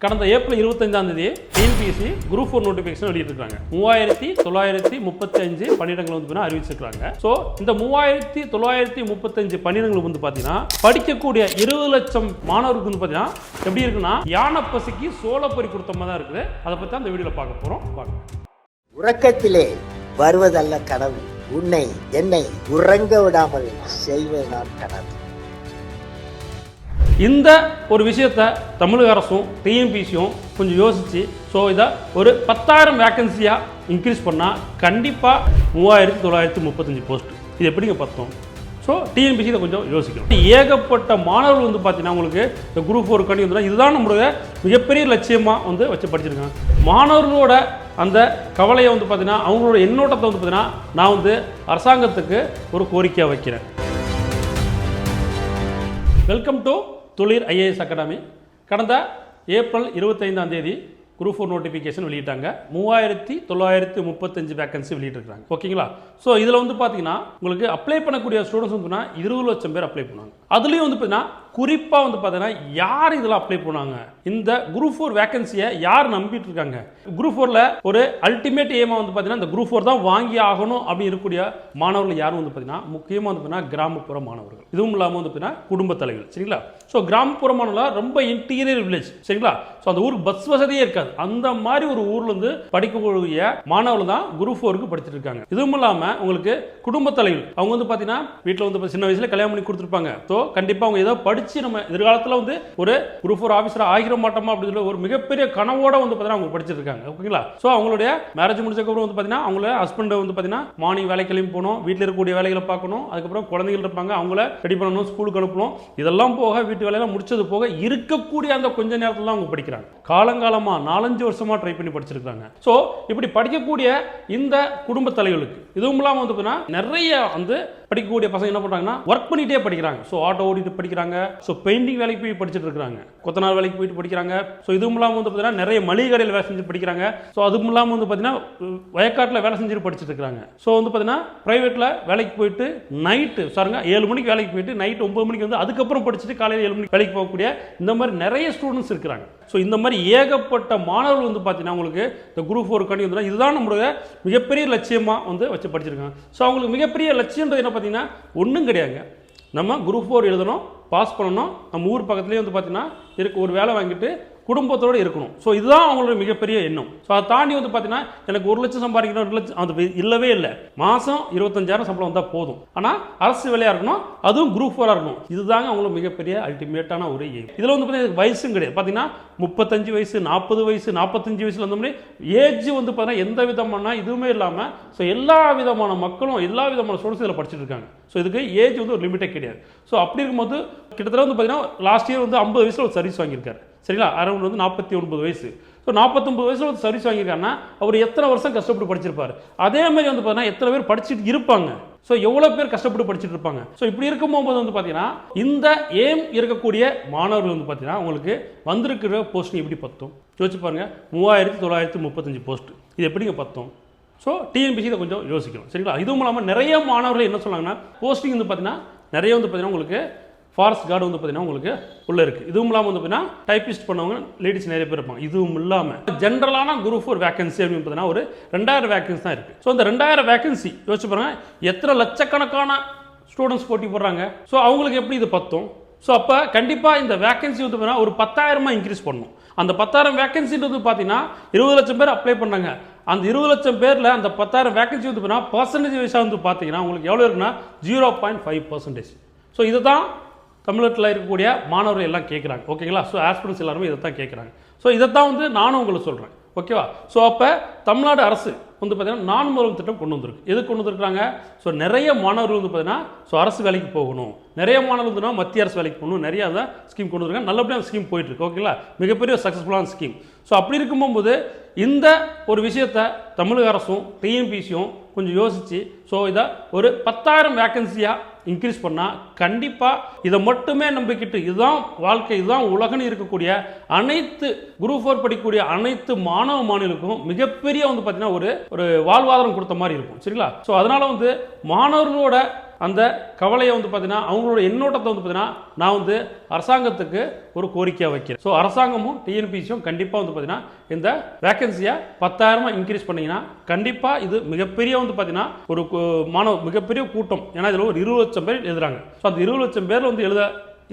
கடந்த ஏப்ரல் இருபத்தஞ்சாம் தேதி டிஎன்பிஎஸ்சி குரூப் ஃபோர் நோட்டிஃபிகேஷன் வெளியிட்டிருக்காங்க மூவாயிரத்தி தொள்ளாயிரத்தி முப்பத்தி அஞ்சு பணியிடங்கள் வந்து அறிவிச்சிருக்காங்க ஸோ இந்த மூவாயிரத்தி தொள்ளாயிரத்தி முப்பத்தஞ்சு பணியிடங்கள் வந்து பார்த்தீங்கன்னா படிக்கக்கூடிய இருபது லட்சம் மாணவருக்கு வந்து பார்த்தீங்கன்னா எப்படி இருக்குன்னா யானை பசிக்கு சோளப்பொறி கொடுத்த மாதிரி தான் இருக்குது. அதை பற்றி அந்த வீடியோவில் பார்க்க போகிறோம் பார்க்க உறக்கத்திலே வருவதல்ல கனவு. உன்னை என்னை உறங்க விடாமல் செய்வதுதான் கனவு. இந்த ஒரு விஷயத்த தமிழக அரசும் டிஎம்பிசியும் கொஞ்சம் யோசித்து ஸோ இதை ஒரு பத்தாயிரம் வேக்கன்சியாக இன்க்ரீஸ் பண்ணால் கண்டிப்பாக மூவாயிரத்தி தொள்ளாயிரத்தி முப்பத்தஞ்சு போஸ்ட் இது எப்படிங்க பார்த்தோம்? ஸோ டிஎன்பிசி இதை கொஞ்சம் யோசிக்கணும். ஏகப்பட்ட மாணவர்கள் வந்து பார்த்தீங்கன்னா உங்களுக்கு இந்த குரூப் ஃபோர் கண்டி வந்து இதுதான் நம்மளுடைய மிகப்பெரிய லட்சியமாக வந்து வச்சு படிச்சிருக்காங்க. மாணவர்களோட அந்த கவலையை வந்து பார்த்தீங்கன்னா அவங்களோட எண்ணோட்டத்தை வந்து பார்த்தீங்கன்னா நான் வந்து அரசாங்கத்துக்கு ஒரு கோரிக்கையாக வைக்கிறேன். Welcome to Thulir IAS academy கடந்த ஏப்ரல் இருபத்தைந்தாம் தேதி குரூப் ஃபோர் நோட்டிஃபிகேஷன் வெளியிட்டாங்க. மூவாயிரத்தி தொள்ளாயிரத்தி முப்பத்தஞ்சு வேகன்சி வெளியிட்டிருக்காங்க ஓகேங்களா? ஸோ இதில் வந்து பார்த்தீங்கன்னா உங்களுக்கு அப்ளை பண்ணக்கூடிய ஸ்டூடெண்ட்ஸ் வந்து இருபது லட்சம் பேர் அப்ளை பண்ணாங்க. அதுலேயும் வந்து பார்த்தீங்கன்னா குறிப்பாக வந்து பார்த்தீங்கன்னா யார் இதில் அப்ளை பண்ணாங்க இந்த குரூப் ஃபோர் வேகன்சியை யார் நம்பிட்டு இருக்காங்க குரூப் ஃபோரில் ஒரு அல்டிமேட் எய்மாக வந்து பார்த்தீங்கன்னா இந்த குரூப் ஃபோர் தான் வாங்கி ஆகணும் அப்படின்னு இருக்கக்கூடிய மாணவர்கள் யாரும் வந்து பார்த்தீங்கன்னா முக்கியமாக வந்து பார்த்தீங்கன்னா கிராமப்புற மாணவர்கள். இதுவும் இல்லாமல் வந்து பார்த்தீங்கன்னா குடும்ப தலைவர்கள். சரிங்களா? ஸோ கிராமப்புற மாணவர்கள் ரொம்ப இன்டீரியர் வில்லேஜ் சரிங்களா? ஸோ அந்த ஊருக்கு பஸ் வசதியே இருக்காது. முடியாது அந்த மாதிரி ஒரு ஊர்ல இருந்து படிக்கக்கூடிய மாணவர்கள் தான் குரூப் ஃபோருக்கு படிச்சுட்டு இருக்காங்க. இதுவும் இல்லாம உங்களுக்கு குடும்ப தலைவர் அவங்க வந்து பாத்தீங்கன்னா வீட்டுல வந்து சின்ன வயசுல கல்யாணம் பண்ணி கொடுத்துருப்பாங்க. ஸோ கண்டிப்பா அவங்க ஏதோ படிச்சு நம்ம எதிர்காலத்துல வந்து ஒரு குரூப் ஃபோர் ஆஃபீஸர் ஆகிற மாட்டோமா அப்படின்னு சொல்லி ஒரு மிகப்பெரிய கனவோட வந்து பாத்தீங்கன்னா அவங்க படிச்சிருக்காங்க ஓகேங்களா ஸோ அவங்களுடைய மேரேஜ் முடிச்சதுக்கப்புறம் வந்து பாத்தீங்கன்னா அவங்கள ஹஸ்பண்ட் வந்து பாத்தீங்கன்னா மார்னிங் வேலைக்கிளையும் போகணும் வீட்டில் இருக்கக்கூடிய வேலைகளை பார்க்கணும் அதுக்கப்புறம் குழந்தைகள் இருப்பாங்க அவங்கள ரெடி பண்ணணும் ஸ்கூலுக்கு அனுப்பணும். இதெல்லாம் போக வீட்டு வேலையெல்லாம் முடிச்சது போக இருக்கக்கூடிய அந்த கொஞ்ச நேரத்தில் தான் அவங்க படிக்கிறாங்க. காலங்காலமாக நாலஞ்சு வருஷமாக ட்ரை பண்ணி படிச்சிருக்காங்க ஸோ இப்படி படிக்கக்கூடிய இந்த குடும்ப தலைவர்களுக்கு இதுவும் இல்லாமல் வந்து பார்த்தீங்கன்னா நிறைய வந்து படிக்கக்கூடிய பசங்க என்ன பண்ணுறாங்கன்னா ஒர்க் பண்ணிகிட்டே படிக்கிறாங்க. ஸோ ஆட்டோ ஓடிட்டு படிக்கிறாங்க. ஸோ பெயிண்டிங் வேலைக்கு போய் படிச்சுட்டு இருக்கிறாங்க கொத்தனார் வேலைக்கு போயிட்டு படிக்கிறாங்க. ஸோ இதுவும் இல்லாமல் வந்து பார்த்தீங்கன்னா நிறைய மளிகை கடையில் வேலை செஞ்சு படிக்கிறாங்க. ஸோ அதுவும் இல்லாமல் வந்து பார்த்தீங்கன்னா வயக்காட்டில் வேலை செஞ்சுட்டு படிச்சுட்டு இருக்கிறாங்க ஸோ வந்து பார்த்தீங்கன்னா ப்ரைவேட்டில் வேலைக்கு போயிட்டு நைட்டு சாருங்க ஏழு மணிக்கு வேலைக்கு போயிட்டு நைட் ஒன்பது மணிக்கு வந்து அதுக்கப்புறம் படிச்சுட்டு காலையில் ஏழு மணிக்கு வேலைக்கு போகக்கூடிய இந்த மாதிரி நிறைய ஸ்டூடெண்ட்ஸ் இருக்கிறாங்க. ஸோ இந்த மாதிரி ஏகப்பட்ட மாணவர்கள் வந்து பார்த்தீங்கன்னா உங்களுக்கு இந்த குரூப் ஃபோர் கண்டி வந்து இதுதான் நம்மளுடைய மிகப்பெரிய லட்சியமாக வந்து வச்சு படிச்சிருக்காங்க. ஸோ அவங்களுக்கு மிகப்பெரிய லட்சியன்றது என்ன பார்த்தீங்கன்னா ஒன்றும் கிடையாதுங்க. நம்ம குரூப் ஃபோர் எழுதணும் பாஸ் பண்ணணும். நம்ம ஊர் பக்கத்துலேயே வந்து பார்த்தீங்கன்னா இருக்க ஒரு வேலை வாங்கிட்டு குடும்பத்தோடு இருக்கணும். ஸோ இதுதான் அவங்களோட மிகப்பெரிய எண்ணம். ஸோ அதை தாண்டி வந்து பார்த்தீங்கன்னா எனக்கு ஒரு லட்சம் சம்பாதிக்கணும் ரெண்டு லட்சம் அது இல்லவே இல்லை. மாதம் இருபத்தஞ்சாயிரம் சம்பளம் வந்தால் போதும். ஆனால் அரசு வேலையாக இருக்கணும் அதுவும் குரூப் ஃபோராக இருக்கணும். இதுதாங்க அவங்களுக்கு மிகப்பெரிய அல்டிமேட்டான ஒரு எய்ம் இதில் வந்து பார்த்தீங்கன்னா வயசும் கிடையாது. பார்த்தீங்கன்னா முப்பத்தஞ்சு வயசு நாற்பது வயசு நாற்பத்தஞ்சு வயசில் வந்த மாதிரி ஏஜ் வந்து பார்த்தீங்கன்னா எந்த விதமான இதுவுமே இல்லாமல் ஸோ எல்லா விதமான மக்களும் எல்லா விதமான ஸ்டூடெண்ட்ஸ் இதில் படிச்சுட்டு இருக்காங்க. ஸோ இதுக்கு ஏஜ் வந்து ஒரு லிமிட்டே கிடையாது. ஸோ அப்படி இருக்கும்போது கிட்டத்தட்ட வந்து பார்த்தீங்கன்னா லாஸ்ட் இயர் வந்து ஐம்பது வயசில் ஒரு சர்வீஸ் வாங்கியிருக்காரு. சரிங்களா? அரௌண்ட் வந்து நாற்பத்தி ஒன்பது வயசு. ஸோ நாற்பத்தொம்பது வயசில் ஒரு சர்வீஸ் வாங்கியிருக்காருன்னா அவர் எத்தனை வருஷம் கஷ்டப்பட்டு படிச்சிருப்பாரு? அதே மாதிரி வந்து பார்த்தீங்கன்னா எத்தனை பேர் படிச்சுட்டு இருப்பாங்க. ஸோ எவ்வளோ பேர் கஷ்டப்பட்டு படிச்சுட்டு இருப்பாங்க? ஸோ இப்படி இருக்கும்போது வந்து பார்த்தீங்கன்னா இந்த ஏம் இருக்கக்கூடிய மாணவர்கள் வந்து பார்த்தீங்கன்னா உங்களுக்கு வந்திருக்கிற போஸ்டிங் எப்படி பத்தும்? யோசிச்சு பாருங்கள் மூவாயிரத்தி தொள்ளாயிரத்தி முப்பத்தஞ்சு போஸ்ட் இது எப்படிங்க பத்தும்? ஸோ டிஎன்பிசி இதை கொஞ்சம் யோசிக்கணும். சரிங்களா? இதுவும் இல்லாமல் நிறைய மாணவர்கள் என்ன சொன்னாங்கன்னா போஸ்டிங் வந்து பார்த்தீங்கன்னா நிறைய வந்து பார்த்தீங்கன்னா உங்களுக்கு ஃபாரஸ்ட் கார்டு வந்து பார்த்தீங்கன்னா உங்களுக்கு உள்ளே இருக்குது இதுவும் இல்லாமல் வந்து பார்த்தீங்கன்னா டைப்பிஸ்ட் பண்ணவங்க லேடிஸ் நிறைய பேர் இருப்பாங்க. இதுவும் இல்லாமல் ஜென்ரலான குரூப் ஃபோர் வேகன்சி அப்படின்னு பார்த்தீங்கன்னா ஒரு ரெண்டாயிரம் வேகன்சி தான் இருக்குது ஸோ அந்த ரெண்டாயிரம் வேகன்சி யோசிச்சு பாருங்க எத்தனை லட்சக்கணக்கான ஸ்டூடெண்ட்ஸ் போட்டி போடுறாங்க. ஸோ அவங்களுக்கு எப்படி இது பத்தும்? ஸோ அப்போ கண்டிப்பாக இந்த வேகன்சி வந்து பார்த்தீங்கன்னா ஒரு பத்தாயிரமாக இன்க்ரீஸ் பண்ணணும். அந்த பத்தாயிரம் வேகன்சின்றது பார்த்தீங்கன்னா இருபது லட்சம் பேர் அப்ளை பண்ணாங்க. அந்த இருபது லட்சம் பேரில் அந்த பத்தாயிரம் வேகன்சி வந்து பார்த்தீங்கன்னா பர்சன்டேஜ் வைஸாக வந்து பார்த்தீங்கன்னா உங்களுக்கு எவ்வளோ இருக்குன்னா zero point five percentage so இதுதான் தமிழ்நாட்டில் இருக்கக்கூடிய மாணவர்கள் எல்லாம் கேட்குறாங்க ஓகேங்களா ஸோ ஆஸ்பிரன்ஸ் எல்லாருமே இதை தான் கேட்குறாங்க ஸோ இதை தான் வந்து நானும் உங்களுக்கு சொல்கிறேன் ஓகேவா ஸோ அப்போ தமிழ்நாடு அரசு வந்து பார்த்தீங்கன்னா நான் முதல்வர் திட்டம் கொண்டு வந்திருக்கு. எது கொண்டு வந்திருக்காங்க ஸோ நிறைய மாணவர்கள் வந்து பார்த்தீங்கன்னா ஸோ அரசு வேலைக்கு போகணும். நிறைய மாணவர்கள் வந்துன்னா மத்திய அரசு வேலைக்கு போகணும். நிறையா தான் ஸ்கீம் கொண்டு வந்திருக்காங்க. நல்லபடியாக அந்த ஸ்கீம் போயிட்டுருக்கு ஓகேங்களா மிகப்பெரிய சக்ஸஸ்ஃபுல்லான ஸ்கீம் ஸோ அப்படி இருக்கும்போது இந்த ஒரு விஷயத்தை தமிழக அரசும் டிஎம்பிசியும் கொஞ்சம் யோசித்து ஸோ இதை ஒரு பத்தாயிரம் வேக்கன்சியாக இன்க்ரீஸ் பண்ணால் கண்டிப்பாக இதை மட்டுமே நம்பிக்கிட்டு இதுதான் வாழ்க்கை இதுதான் உலகன்னு இருக்கக்கூடிய அனைத்து குரூப் ஃபோர் படிக்கக்கூடிய அனைத்து மாணவ மாணவர்களுக்கும் மிகப்பெரிய வந்து பார்த்தீங்கன்னா ஒரு ஒரு வாழ்வாதாரம் கொடுத்த மாதிரி இருக்கும். சரிங்களா? ஸோ அதனால் வந்து மாணவர்களோட அந்த கவலையை வந்து பார்த்தீங்கன்னா அவங்களோட எண்ணோட்டத்தை வந்து பார்த்தீங்கன்னா நான் வந்து அரசாங்கத்துக்கு ஒரு கோரிக்கையாக வைக்கிறேன். ஸோ அரசாங்கமும் டிஎன்பிசியும் கண்டிப்பாக வந்து பார்த்தீங்கன்னா இந்த வேகன்சியை பத்தாயிரமாக இன்க்ரீஸ் பண்ணிங்கன்னா கண்டிப்பாக இது மிகப்பெரிய வந்து பார்த்தீங்கன்னா ஒரு மாணவ மிகப்பெரிய கூட்டம். ஏன்னா இதில் ஒரு இருபது லட்சம் பேர் எழுதுறாங்க. ஸோ அந்த இருபது லட்சம் பேர் வந்து எழுத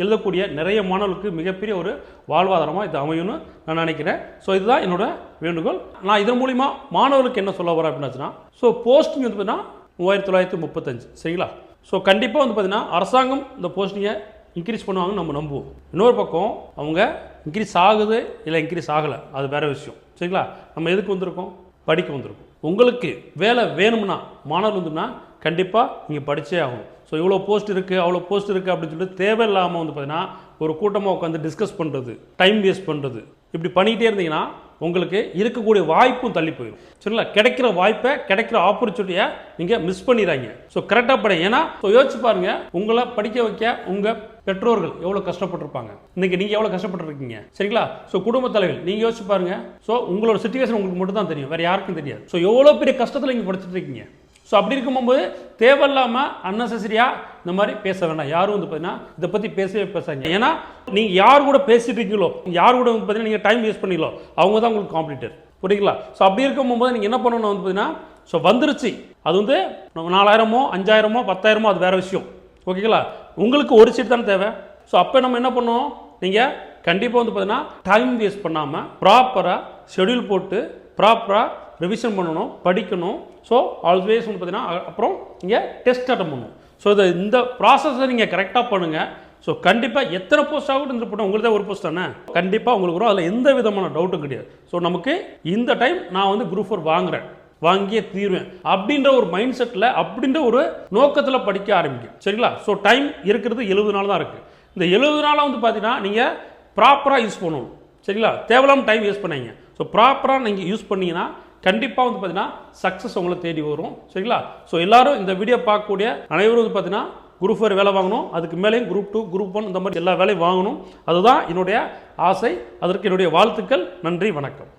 எழுதக்கூடிய நிறைய மாணவர்களுக்கு மிகப்பெரிய ஒரு வாழ்வாதாரமாக இது அமையும்னு நான் நினைக்கிறேன். ஸோ இதுதான் என்னோட வேண்டுகோள். நான் இதன் மூலிமா மாணவர்களுக்கு என்ன சொல்ல வரேன் அப்படின்னாச்சுன்னா ஸோ போஸ்டிங் வந்து பார்த்தீங்கன்னா மூவாயிரத்தி தொள்ளாயிரத்தி முப்பத்தஞ்சு. சரிங்களா? ஸோ கண்டிப்பாக வந்து பார்த்தீங்கன்னா அரசாங்கம் இந்த போஸ்டிங்கை இன்க்ரீஸ் பண்ணுவாங்கன்னு நம்ம நம்புவோம். இன்னொரு பக்கம் அவங்க இன்க்ரீஸ் ஆகுது இல்லை இன்க்ரீஸ் ஆகலை அது வேறு விஷயம். சரிங்களா? நம்ம எதுக்கு வந்திருக்கோம்? படிக்க வந்திருக்கோம். உங்களுக்கு வேலை வேணும்னா மாணவர் வந்துன்னா கண்டிப்பாக நீங்கள் படிச்சே ஆகணும். ஸோ இவ்வளோ போஸ்ட் இருக்குது அவ்வளோ போஸ்ட் இருக்குது அப்படின்னு சொல்லிட்டு தேவையில்லாமல் வந்து பார்த்தீங்கன்னா ஒரு கூட்டமாக உட்காந்து டிஸ்கஸ் பண்ணுறது டைம் வேஸ்ட் பண்ணுறது இப்படி பண்ணிக்கிட்டே இருந்தீங்கன்னா உங்களுக்கு இருக்கக்கூடிய வாய்ப்பும் தள்ளி போயிடும் சரிங்களா? கிடைக்கிற வாய்ப்பை கிடைக்கிற ஆப்பர்ச்சுனிட்டியை நீங்கள் மிஸ் பண்ணிடுறாங்க ஸோ கரெக்டாக படி. ஏன்னா ஸோ யோசிச்சு பாருங்க. உங்களை படிக்க வைக்க உங்கள் பெற்றோர்கள் எவ்வளோ கஷ்டப்பட்டிருப்பாங்க. இன்னைக்கு நீங்கள் எவ்வளோ கஷ்டப்பட்டுருக்கீங்க. சரிங்களா? ஸோ குடும்ப தலைவர் நீங்கள் யோசிச்சு பாருங்க. ஸோ உங்களோட சுச்சுவேஷன் உங்களுக்கு மட்டும் தான் தெரியும். வேறு யாருக்கும் தெரியாது. ஸோ எவ்வளோ பெரிய கஷ்டத்தில் நீங்கள் படிச்சுட்டு இருக்கீங்க. ஸோ அப்படி இருக்கும்போது தேவையில்லாமல் அன்னெசரியாக இந்த மாதிரி பேச வேண்டாம். யாரும் வந்து பார்த்தீங்கன்னா இதை பற்றி பேசவே பேசாங்க ஏன்னா நீங்கள் யார் கூட பேசிட்டு இருக்கீங்களோ யார் கூட வந்து பார்த்தீங்கன்னா நீங்கள் டைம் வேஸ்ட் பண்ணீங்களோ அவங்க தான் உங்களுக்கு காம்படிட்டர் புரியுங்களா ஸோ அப்படி இருக்கும்போது நீங்கள் என்ன பண்ணணும் வந்து பார்த்தீங்கன்னா ஸோ வந்துருச்சு. அது வந்து நாலாயிரமோ அஞ்சாயிரமோ பத்தாயிரமோ அது வேறு விஷயம். ஓகேங்களா? உங்களுக்கு ஒரு சீட் தானே தேவை. ஸோ அப்போ நம்ம என்ன பண்ணுவோம் நீங்கள் கண்டிப்பாக வந்து பார்த்தீங்கன்னா டைம் வேஸ்ட் பண்ணாமல் ப்ராப்பராக ஷெட்யூல் போட்டு ப்ராப்பராக ரிவிஷன் பண்ணணும் படிக்கணும். ஸோ ஆல்வேஸ் வந்து பார்த்தீங்கன்னா அப்புறம் நீங்கள் டெஸ்ட் அட்டன் பண்ணணும். ஸோ இதை இந்த ப்ராசஸை நீங்கள் கரெக்டாக பண்ணுங்கள் ஸோ கண்டிப்பாக எத்தனை போஸ்ட் ஆகும் இந்த போட்டோம் உங்களுக்கு தான் ஒரு போஸ்ட் தானே? கண்டிப்பாக உங்களுக்கு வரும். அதில் எந்த விதமான டவுட்டும் கிடையாது. ஸோ நமக்கு இந்த டைம் நான் வந்து குரூப் ஃபோர் வாங்குறேன். வாங்கியே தீருவேன். அப்படின்ற ஒரு மைண்ட் செட்டில் அப்படின்ற ஒரு நோக்கத்தில் படிக்க ஆரம்பிக்கும் சரிங்களா? ஸோ டைம் இருக்கிறது எழுபது நாள் தான் இருக்குது இந்த எழுபது நாளாக வந்து பார்த்தீங்கன்னா நீங்கள் ப்ராப்பராக யூஸ் பண்ணணும். சரிங்களா? தேவையில்லாமல் டைம் யூஸ் பண்ணீங்க ஸோ ப்ராப்பராக நீங்கள் யூஸ் பண்ணீங்கன்னா கண்டிப்பாக வந்து பார்த்தீங்கன்னா சக்ஸஸ் உங்களை தேடி வரும். சரிங்களா? ஸோ எல்லாரும் இந்த வீடியோ பார்க்கக்கூடிய அனைவரும் வந்து பார்த்தீங்கன்னா குரூப் ஃபோர் வேலை வாங்கணும். அதுக்கு மேலேயும் குரூப் டூ குரூப் ஒன் இந்த மாதிரி எல்லா வேலையும் வாங்கணும். அதுதான் என்னுடைய ஆசை. அதற்கு என்னுடைய வாழ்த்துக்கள். நன்றி வணக்கம்.